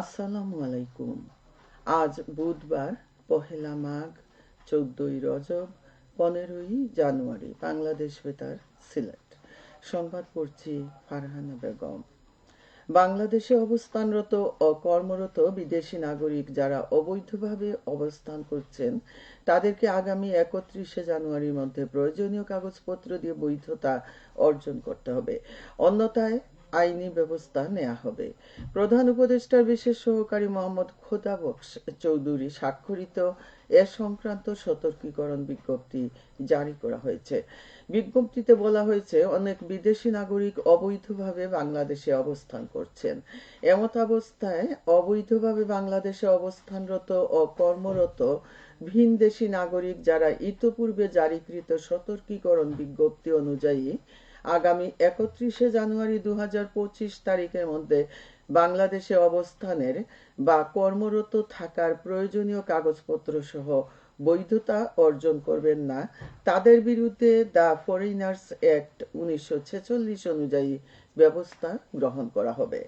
আসসালামু আলাইকুম। আজ বুধবার, পহেলা মাঘ, চোদ্দই রজব, পনেরোই জানুয়ারি, বাংলাদেশ বেতার সিলেট। সংবাদ পড়ছি ফারহানা বেগম। বাংলাদেশে অবস্থানরত ও কর্মরত বিদেশি নাগরিক যারা অবৈধভাবে অবস্থান করছেন, তাদেরকে আগামী একত্রিশে জানুয়ারির মধ্যে প্রয়োজনীয় কাগজপত্র দিয়ে বৈধতা অর্জন করতে হবে। অন্যথায় আইনি ব্যবস্থা নেওয়া হবে। প্রধান উপদেষ্টার বিশেষ সহকারী মোহাম্মদ খোদাবক্স চৌধুরী স্বাক্ষরিত এ সংক্রান্ত সতর্কীকরণ বিজ্ঞপ্তি জারি করা হয়েছে। বিজ্ঞপ্তিতে বলা হয়েছে, অনেক বিদেশি নাগরিক অবৈধভাবে বাংলাদেশে অবস্থান করছেন। এমত অবস্থায় অবৈধভাবে বাংলাদেশে অবস্থানরত ও কর্মরত ভিনদেশি নাগরিক যারা ইতোপূর্বে জারিকৃত সতর্কীকরণ বিজ্ঞপ্তি অনুযায়ী আগামী একত্রিশে জানুয়ারি দু হাজার পঁচিশ তারিখের মধ্যে বাংলাদেশে অবস্থানের বা কর্মরত থাকার প্রয়োজনীয় কাগজপত্র সহ বৈধতা অর্জন করবেন না। তাদের বিরুদ্ধে দ্য ফরেনার্স অ্যাক্ট উনিশশো ছেচল্লিশ অনুযায়ী ব্যবস্থা গ্রহণ করা হবে।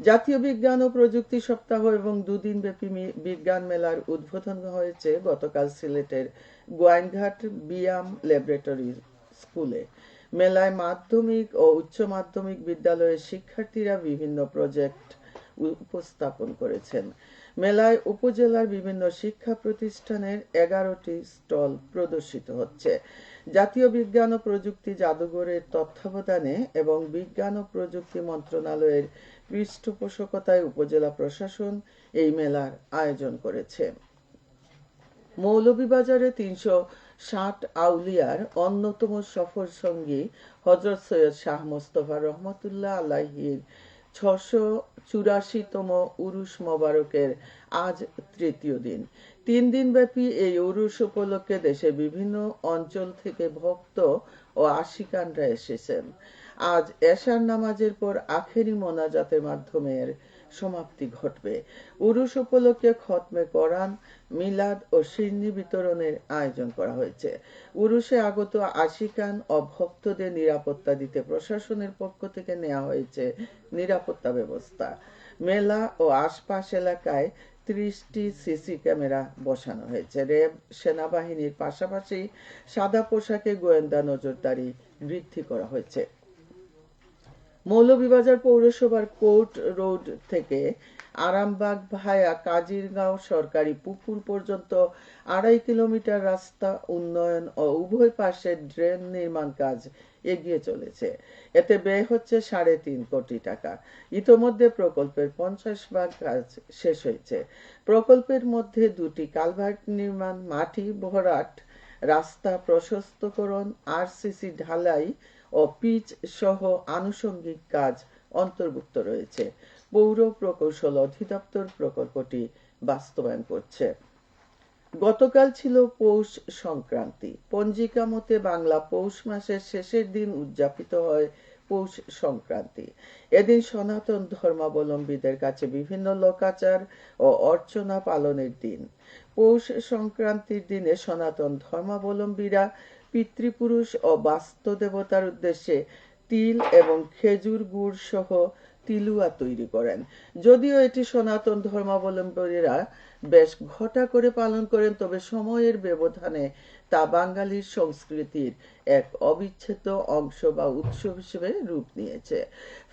জাতীয় বিজ্ঞান ও প্রযুক্তি সপ্তাহ এবং দুদিন ব্যাপী বিজ্ঞান মেলার উদ্বোধন হয়েছে গতকাল সিলেটের গোয়াইনঘাট বিয়াম ল্যাবরেটরি স্কুলে। মেলায় মাধ্যমিক ও উচ্চ মাধ্যমিক বিদ্যালয়ের শিক্ষার্থীরা বিভিন্ন প্রজেক্ট উপস্থাপন করেছেন। মেলায় উপজেলার বিভিন্ন শিক্ষা প্রতিষ্ঠানের এগারোটি স্টল প্রদর্শিত হচ্ছে। জাতীয় বিজ্ঞান ও প্রযুক্তি জাদুঘরের তত্ত্বাবধানে এবং বিজ্ঞান ও প্রযুক্তি মন্ত্রণালয়ের পৃষ্ঠপোষকতায় উপজেলা প্রশাসন এই মেলার আয়োজন করেছে। মৌলভীবাজারে তিনশো ষাট আউলিয়ার অন্যতম সফর সঙ্গী হজরত সৈয়দ শাহ মোস্তফা রহমতুল্লাহ আল্লাহির ছশো চুরাশিতম উরুস মোবারকের আজ তৃতীয় দিন। তিন দিন ব্যাপী এই উরুস উপলক্ষে দেশের বিভিন্ন অঞ্চল থেকে ভক্ত ও আশিকানরা এসেছেন। আজ এশার নামাজের পর আখেরি মোনাজাতের মাধ্যমে সমাপ্তি ঘটবে। উরুস উপলক্ষে খতমে কোরআন, মিলাদ ও শিরনি বিতরণের আয়োজন করা হয়েছে। উরুসে আগত আশিকান ও ভক্তদের নিরাপত্তা দিতে প্রশাসনের পক্ষ থেকে নেওয়া হয়েছে নিরাপত্তা ব্যবস্থা। মেলা ও আশপাশ এলাকায় ত্রিশটি সিসি ক্যামেরা বসানো হয়েছে। র্যাব, সেনাবাহিনীর পাশাপাশি সাদা পোশাকে গোয়েন্দা নজরদারি বৃদ্ধি করা হয়েছে। মৌলভীবাজার পৌরসভার কোর্ট রোড থেকে আরামবাগ ভায়া কাজিরগাঁও সরকারি পুকুর পর্যন্ত আড়াই কিলোমিটার রাস্তা, উন্নয়ন ও উভয় পাশে ড্রেন নির্মাণ কাজ এগিয়ে চলেছে। এতে ব্যয় হচ্ছে সাড়ে তিন কোটি টাকা। ইতোমধ্যে প্রকল্পের পঞ্চাশ ভাগ কাজ শেষ হয়েছে। প্রকল্পের মধ্যে দুটি কালভার্ট নির্মাণ, মাটি ভরাট, রাস্তা প্রশস্তকরণ আরসিসি ঢালাই ও পিচ সহ আনুষঙ্গিক কাজ অন্তর্ভুক্ত রয়েছে। পৌর প্রকৌশল অধিদপ্তর প্রকল্পটি বাস্তবায়ন করছে। গতকাল ছিল পৌষ সংক্রান্তি। পঞ্জিকা মতে বাংলা পৌষ মাসের শেষের দিন উদযাপিত হয় পৌষ সংক্রান্তি। এদিন সনাতন ধর্মাবলম্বীদের কাছে বিভিন্ন লোকাচার ও অর্চনা পালনের দিন। পৌষ সংক্রান্তির দিনে সনাতন ধর্মাবলম্বীরা পিতৃপুরুষ ও বাস্তু দেবতার উদ্দেশ্যে তিল এবং খেজুর গুড় সহ তিলুয়া তৈরি করেন। যদিও এটি সনাতন ধর্মাবলম্বীরা বেশ ঘটা করে পালন করেন, তবে সময়ের ব্যবধানে তা বাঙালির সংস্কৃতির এক অবিচ্ছেদ্য অংশ বা উৎসব হিসেবে রূপ নিয়েছে।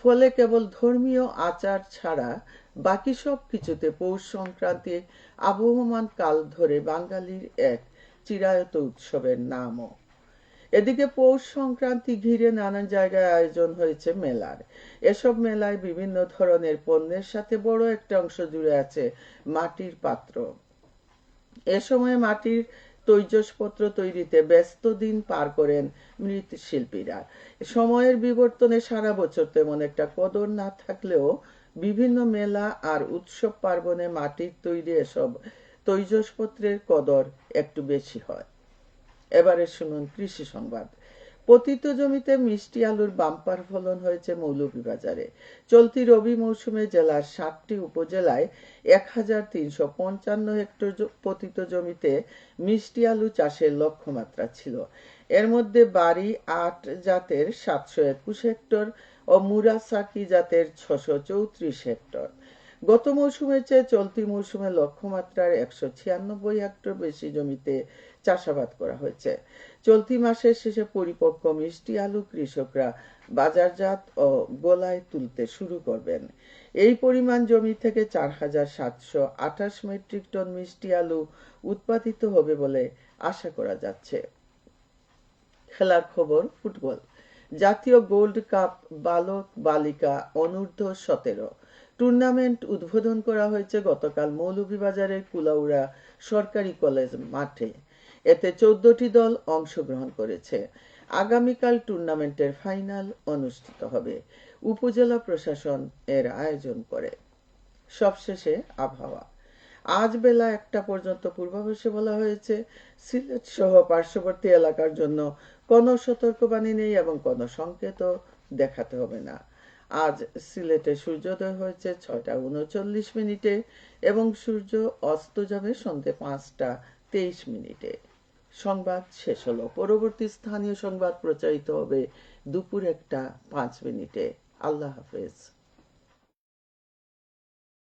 ফলে কেবল ধর্মীয় আচার ছাড়া বাকি সব কিছুতে পৌষ সংক্রান্তি আবহমান কাল ধরে বাঙালির এক চিরায়ত উৎসবের নামও। এদিকে পৌষ সংক্রান্তি ঘিরে নানান জায়গায় আয়োজন হয়েছে মেলার। এসব মেলায় বিভিন্ন ধরনের পণ্যের সাথে বড় একটা অংশ জুড়ে আছে মাটির পাত্র। এ সময় মাটির তৈজসপত্র তৈরিতে ব্যস্ত দিন পার করেন মৃত শিল্পীরা সময়ের বিবর্তনে সারা বছর তেমন একটা কদর না থাকলেও বিভিন্ন মেলা আর উৎসব পার্বণে মাটির তৈরি এসব তৈজসপত্রের কদর একটু বেশি হয়। এবারে শুনুন কৃষি সংবাদ। পতিত জমিতে মিষ্টি আলুর বাম্পার ফলন হয়েছে মৌলভীবাজারে। চলতি রবি মৌসুমে জেলার সাতটি উপজেলায় এক হাজার তিনশো পঞ্চান্ন হেক্টর পতিত জমিতে মিষ্টি আলু চাষের লক্ষ্যমাত্রা ছিল। এর মধ্যে বাড়ি, আট জাতের সাতশো একুশ হেক্টর ও মুরাসাকি জাতের ছশো চৌত্রিশ হেক্টর। গত মৌসুমের চেয়ে চলতি মৌসুমে লক্ষ্যমাত্রার একশো ছিয়ানব্বই হেক্টর বেশি জমিতে চাষাবাদ করা হয়েছে। চলতি মাসের শেষে পরিপক্ক মিষ্টি আলু কৃষকরা বাজারজাত ও গোলায় তুলতে শুরু করবেন। এই পরিমাণ জমি থেকে চার হাজার সাতশো আঠাশ মেট্রিক টন মিষ্টি আলু উৎপাদিত হবে বলে আশা করা যাচ্ছে। খেলার খবর ফুটবল। জাতীয় গোল্ড কাপ বালক বালিকা অনূর্ধ্ব সতেরো। টুর্নামেন্ট উদ্বোধন করা হয়েছে গতকাল মৌলভীবাজারের কুলাউড়া সরকারি কলেজ মাঠে। এতে চোদ্দটি দল অংশগ্রহণ করেছে। আগামীকাল টুর্নামেন্টের ফাইনাল অনুষ্ঠিত হবে। উপজেলা প্রশাসন এর আয়োজন করে। সবশেষে আবহাওয়া। আজ বেলা একটা পর্যন্ত পূর্বাভাসে বলা হয়েছে, সিলেট সহ পার্শ্ববর্তী এলাকার জন্য কোনো সতর্কবাণী নেই এবং কোনো সংকেত দেখাতে হবে না। আজ সিলেটে সূর্যোদয় হয়েছে ছয়টা উনচল্লিশ মিনিটে এবং সূর্য অস্ত যাবে সন্ধে পাঁচটা তেইশ মিনিটে। সংবাদ শেষ হলো। পরবর্তী স্থানীয় সংবাদ প্রচারিত হবে দুপুর একটা পাঁচ মিনিটে। আল্লাহ হাফেজ।